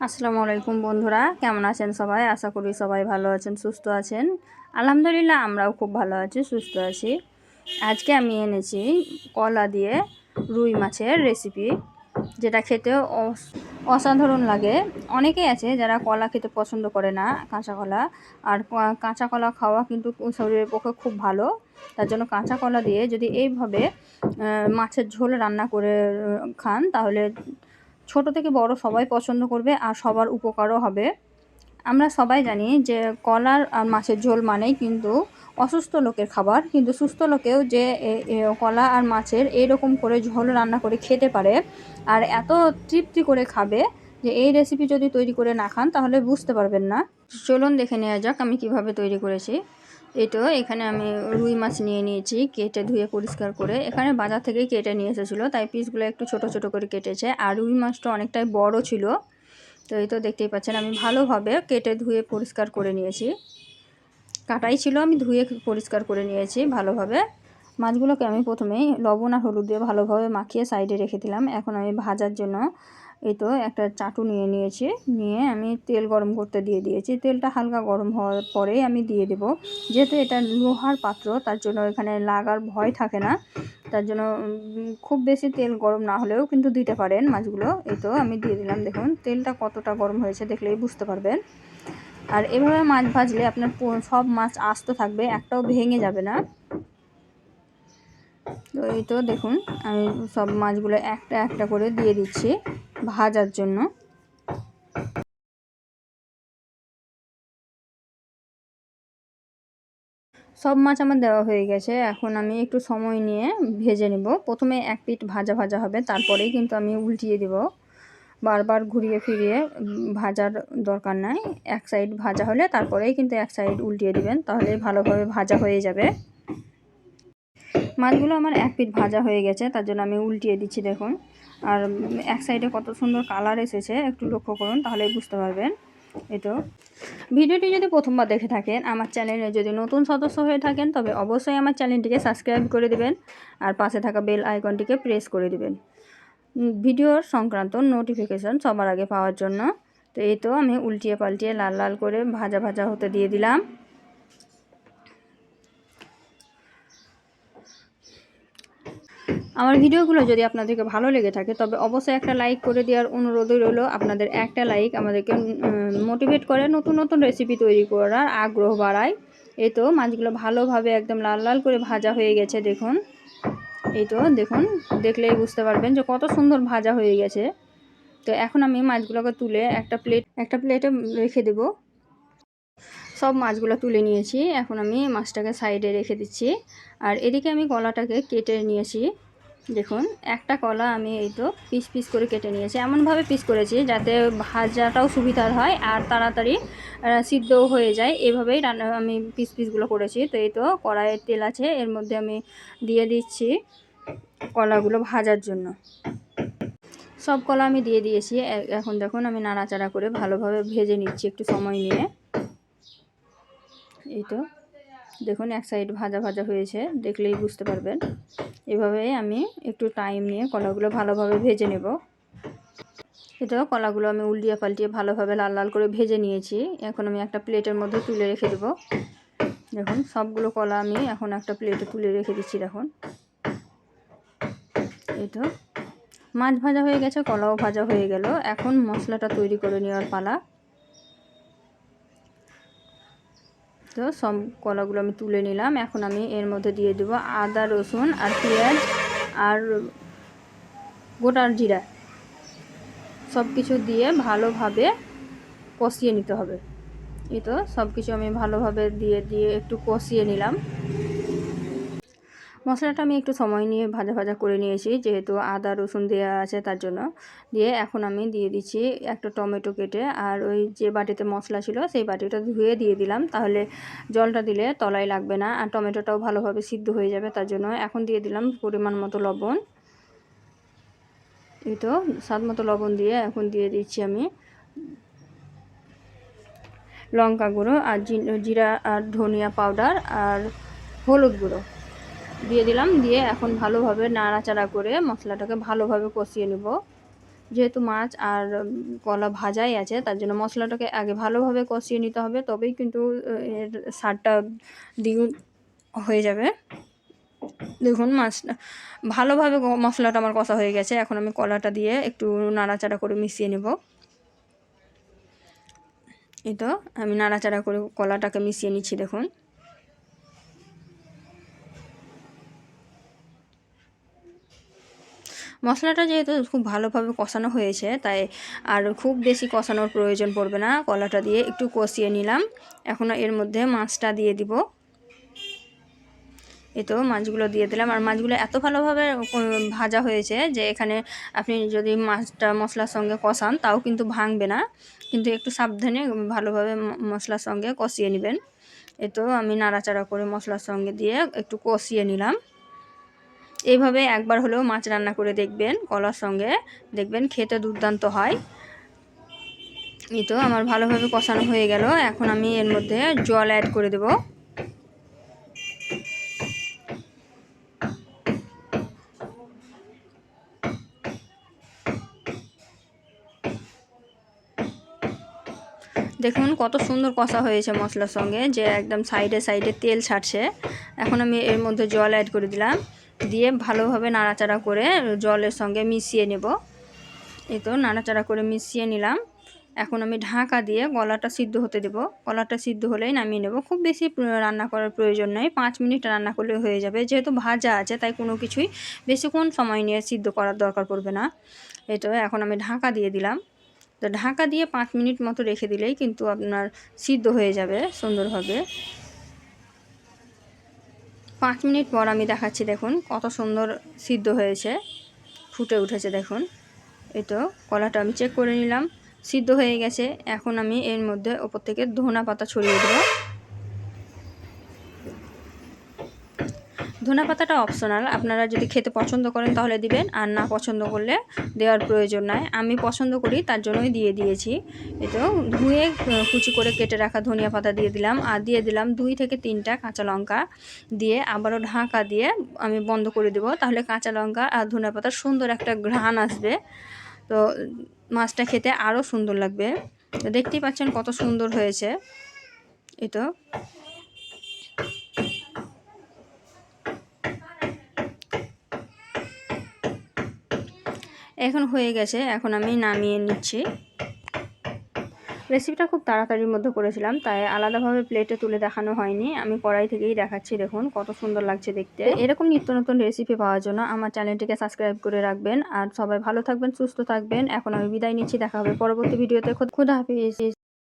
আসসালামু আলাইকুম বন্ধুরা, কেমন আছেন সবাই? আশা করি সবাই ভালো আছেন, সুস্থ আছেন। আলহামদুলিল্লাহ আমরাও খুব ভালো আছি, সুস্থ আছি। আজকে আমি এনেছি কলা দিয়ে রুই মাছের রেসিপি যেটা খেতে অস- অসাধারণ লাগে। অনেকেই আছে যারা কলা খেতে পছন্দ করে না, কাঁচা কলা। আর কাঁচা কলা খাওয়া কিন্তু শরীরের পক্ষে খুব ভালো। তার জন্য কাঁচা কলা দিয়ে যদি এইভাবে মাছের ঝোল রান্না করে খান, তাহলে ছোট থেকে বড় সবাই পছন্দ করবে আর সবার উপকারও হবে। আমরা সবাই জানি যে কলার আর মাছের ঝোল মানেই কিন্তু অসুস্থ লোকের খাবার। কিন্তু সুস্থ লোকেও যে কলা আর মাছের এইরকম করে ঝোল রান্না করে খেতে পারে আর এত তৃপ্তি করে খাবে যে এই রেসিপি যদি তৈরি করে না খান তাহলে বুঝতে পারবেন না। চলুন দেখে নেওয়া যাক আমি কীভাবে তৈরি করেছি। তো এখানে আমি রুই মাছ নিয়ে নিয়েছি, কেটে ধুয়ে পরিষ্কার করে। এখানে বাজার থেকেই কেটে নিয়ে এসেছিল, তাই পিসগুলো একটু ছোট ছোট করে কেটেছে। আর রুই মাছটা অনেকটাই বড় ছিল, তো এই তো দেখতেই পাচ্ছেন, আমি ভালোভাবে কেটে ধুয়ে পরিষ্কার করে নিয়েছি। কাটাই ছিল, আমি ধুয়ে পরিষ্কার করে নিয়েছি ভালোভাবে। মাছগুলোকে আমি প্রথমেই লবণ আর হলুদ দিয়ে ভালোভাবে মাখিয়ে সাইডে রেখে দিলাম। এখন আমি ভাজার জন্য এই তো একটা চাটু নিয়ে নিয়েছি। নিয়ে আমি তেল গরম করতে দিয়ে দিয়েছি। তেলটা হালকা গরম হওয়ার পরেই আমি দিয়ে দেব। যেহেতু এটা লোহার পাত্র, তার জন্য এখানে লাগার ভয় থাকে না। তার জন্য খুব বেশি তেল গরম না হলেও কিন্তু দিতে পারেন মাছগুলো। এই তো আমি দিয়ে দিলাম, দেখুন। তেলটা কতটা গরম হয়েছে দেখলেই বুঝতে পারবেন। আর এভাবে মাছ ভাজলে আপনার সব মাছ আস্ত থাকবে, একটাও ভেঙে যাবে না। তো এই তো দেখুন, আমি সব মাছগুলো একটা একটা করে দিয়ে দিচ্ছি ভাজার জন্য। সব মাছ আমার দেওয়া হয়ে গেছে, এখন আমি একটু সময় নিয়ে ভেজে নেব। প্রথমে এক পিঠ ভাজা ভাজা হবে, তারপরেই কিন্তু আমি উল্টিয়ে দেব। বারবার ঘুরিয়ে ফিরিয়ে ভাজার দরকার নাই, এক সাইড ভাজা হলে তারপরেই কিন্তু এক সাইড উল্টিয়ে দিবেন, তাহলে ভালোভাবে ভাজা হয়ে যাবে। মাছগুলো আমার এক পিঠ ভাজা হয়ে গেছে, তার জন্য আমি উল্টিয়ে দিচ্ছি, দেখুন। আর এক সাইডে কত সুন্দর কালার এসেছে, একটু লক্ষ্য করুন, তাহলেই বুঝতে পারবেন। এই তো। ভিডিওটি যদি প্রথমবার দেখে থাকেন, আমার চ্যানেলে যদি নতুন সদস্য হয়ে থাকেন, তবে অবশ্যই আমার চ্যানেলটিকে সাবস্ক্রাইব করে দেবেন আর পাশে থাকা বেল আইকনটিকে প্রেস করে দেবেন। ভিডিওর সংক্রান্ত নোটিফিকেশন সবার আগে পাওয়ার জন্য। তো এই তো, আমি উল্টিয়ে পাল্টিয়ে লাল লাল করে ভাজা ভাজা হতে দিয়ে দিলাম। আমার ভিডিওগুলো যদি আপনাদেরকে ভালো লেগে থাকে, তবে অবশ্যই একটা লাইক করে দেওয়ার অনুরোধ রইল। আপনাদের একটা লাইক আমাদেরকে মোটিভেট করে নতুন নতুন রেসিপি তৈরি করার আগ্রহ বাড়ায়। এই তো, মাছগুলো ভালোভাবে একদম লাল লাল করে ভাজা হয়ে গেছে, দেখুন। এই তো, দেখুন, দেখলেই বুঝতে পারবেন যে কত সুন্দর ভাজা হয়ে গেছে। তো এখন আমি মাছগুলোকে তুলে একটা প্লেট একটা প্লেটে রেখে দেব। সব মাছগুলো তুলে নিয়েছি, এখন আমি মাছটাকে সাইডে রেখে দিচ্ছি। আর এদিকে আমি কলাটাকে কেটে নিয়েছি। দেখুন, একটা কলা আমি এই তো পিস পিস করে কেটে নিয়েছি। এমনভাবে পিস করেছি যাতে ভাজাটাও সুবিধার হয় আর তাড়াতাড়ি সিদ্ধও হয়ে যায়। এভাবেই রান্না, আমি পিস পিসগুলো করেছি। তো এই তো কড়াইয়ের তেল আছে, এর মধ্যে আমি দিয়ে দিচ্ছি কলাগুলো ভাজার জন্য। সব কলা আমি দিয়ে দিয়েছি। এখন দেখুন, আমি নাড়াচাড়া করে ভালোভাবে ভেজে নিচ্ছি একটু সময় নিয়ে। এই তো দেখুন, এক সাইড ভাজা ভাজা হয়েছে, দেখলেই বুঝতে পারবেন। এভাবে আমি একটু টাইম নিয়ে কলাগুলো ভালোভাবে ভেজে নেব। এটা কলাগুলো আমি উল্টিয়ে পাল্টিয়ে ভালোভাবে লাল লাল করে ভেজে নিয়েছি। এখন আমি একটা প্লেটের মধ্যে তুলে রেখে দেবো। দেখুন, সবগুলো কলা আমি এখন একটা প্লেটে তুলে রেখে দিচ্ছি, দেখুন। এই তো, মাছ ভাজা হয়ে গেছে, কলাও ভাজা হয়ে গেল। এখন মশলাটা তৈরি করে নেওয়ার পালা। তো সব কলাগুলো আমি তুলে নিলাম। এখন আমি এর মধ্যে দিয়ে দেবো আদা, রসুন আর পেঁয়াজ আর গোটার জিরা। সব কিছু দিয়ে ভালোভাবে কষিয়ে নিতে হবে। এই তো সব কিছু আমি ভালোভাবে দিয়ে দিয়ে একটু কষিয়ে নিলাম। মশলাটা আমি একটু সময় নিয়ে ভাজা ভাজা করে নিয়েছি, যেহেতু আদা, রসুন দেওয়া আছে তার জন্য। দিয়ে এখন আমি দিয়ে দিচ্ছি একটা টমেটো কেটে, আর ওই যে বাটিতে মশলা ছিল সেই বাটিটা ধুয়ে দিয়ে দিলাম। তাহলে জলটা দিলে তলায় লাগবে না, আর টমেটোটাও ভালোভাবে সিদ্ধ হয়ে যাবে তার জন্য। এখন দিয়ে দিলাম পরিমাণ মতো লবণ। এই তো, স্বাদ মতো লবণ দিয়ে এখন দিয়ে দিচ্ছি আমি লঙ্কা গুঁড়ো, আর জিরা, আর ধনিয়া পাউডার, আর হলুদ গুঁড়ো। দিয়ে দিলাম, দিয়ে এখন ভালোভাবে নাড়াচাড়া করে মশলাটাকে ভালোভাবে কষিয়ে নেব। যেহেতু মাছ আর কলা ভাজাই আছে, তার জন্য মশলাটাকে আগে ভালোভাবে কষিয়ে নিতে হবে, তবেই কিন্তু এর স্বাদটা দ্বিগুণ হয়ে যাবে। দেখুন মাছটা ভালোভাবে মশলাটা আমার কষা হয়ে গেছে, এখন আমি কলাটা দিয়ে একটু নাড়াচাড়া করে মিশিয়ে নেব। এই তো, আমি নাড়াচাড়া করে কলাটাকে মিশিয়ে নিচ্ছি, দেখুন। মশলাটা যেহেতু খুব ভালোভাবে কষানো হয়েছে, তাই আর খুব বেশি কষানোর প্রয়োজন পড়বে না। কলাটা দিয়ে একটু কষিয়ে নিলাম। এখন এর মধ্যে মাছটা দিয়ে দিব। এই তো মাছগুলো দিয়ে দিলাম। আর মাছগুলো এত ভালোভাবে ভাজা হয়েছে যে এখানে আপনি যদি মাছটা মশলার সঙ্গে কষান, তাও কিন্তু ভাঙবে না। কিন্তু একটু সাবধানে ভালোভাবে মশলার সঙ্গে কষিয়ে নেবেন। এই তো আমি নাড়াচাড়া করে মশলার সঙ্গে দিয়ে একটু কষিয়ে নিলাম। এইভাবে একবার হলেও মাছ রান্না করে দেখবেন কলার সঙ্গে। দেখবেন খেতে দুর্দান্ত হয়। এই তো আমার ভালোভাবে কষানো হয়ে গেল। এখন আমি এর মধ্যে জল অ্যাড করে দেবো। দেখুন কত সুন্দর কষা হয়েছে মশলার সঙ্গে, যে একদম সাইডে সাইডে তেল ছাড়ছে। এখন আমি এর মধ্যে জল অ্যাড করে দিলাম। দিয়ে ভালোভাবে নাড়াচাড়া করে জলের সঙ্গে মিশিয়ে নেব। এই তো নাড়াচাড়া করে মিশিয়ে নিলাম। এখন আমি ঢাকা দিয়ে গলাটা সিদ্ধ হতে দেব। গলাটা সিদ্ধ হলেই নামিয়ে নেব। খুব বেশি রান্না করার প্রয়োজন নেই পাঁচ মিনিট রান্না করলে হয়ে যাবে। যেহেতু ভাজা আছে, তাই কোনো কিছুই বেশিক্ষণ সময় নিয়ে সিদ্ধ করার দরকার পড়বে না। এই তো এখন আমি ঢাকা দিয়ে দিলাম। তো ঢাকা দিয়ে পাঁচ মিনিট মতো রেখে দিলেই কিন্তু আপনার সিদ্ধ হয়ে যাবে সুন্দরভাবে। পাঁচ মিনিট পর আমি দেখাচ্ছি, দেখুন কত সুন্দর সিদ্ধ হয়েছে, ফুটে উঠেছে, দেখুন। এই তো, কলাটা আমি চেক করে নিলাম। সিদ্ধ হয়ে গেছে, এখন আমি এর মধ্যে ওপর থেকে ধনা পাতা ছড়িয়ে দেবো। ধনা পাতাটা অপশনাল আপনারা যদি খেতে পছন্দ করেন তাহলে দিবেন, আর না পছন্দ করলে দেওয়ার প্রয়োজন নাই। আমি পছন্দ করি, তার জন্যই দিয়ে দিয়েছি। এই তো, ধুয়ে কুচি করে কেটে রাখা ধনিয়া পাতা দিয়ে দিলাম, আর দিয়ে দিলাম দুই থেকে তিনটা কাঁচা লঙ্কা দিয়ে আবারও ঢাকা দিয়ে আমি বন্ধ করে দেবো। তাহলে কাঁচা লঙ্কা আর ধনিয়া পাতার সুন্দর একটা ঘ্রাণ আসবে। তো, মাছটা খেতে আরও সুন্দর লাগবে। তো দেখতেই পাচ্ছেন কত সুন্দর হয়েছে। এই তো। এখন হয়ে গেছে, এখন আমি নামিয়ে নিচ্ছি। রেসিপিটা খুব তাড়াতাড়ির মধ্যে করেছিলাম, তাই আলাদাভাবে প্লেটে তুলে দেখানো হয়নি। আমি কড়াই থেকেই দেখাচ্ছি, দেখুন কত সুন্দর লাগছে দেখতে। এরকম নিত্য নতুন রেসিপি পাওয়ার জন্য আমার চ্যানেলটিকে সাবস্ক্রাইব করে রাখবেন। আর সবাই ভালো থাকবেন, সুস্থ থাকবেন। এখন আমি বিদায় নিচ্ছি, দেখা হবে পরবর্তী ভিডিওতে খুদ- হাফিজ।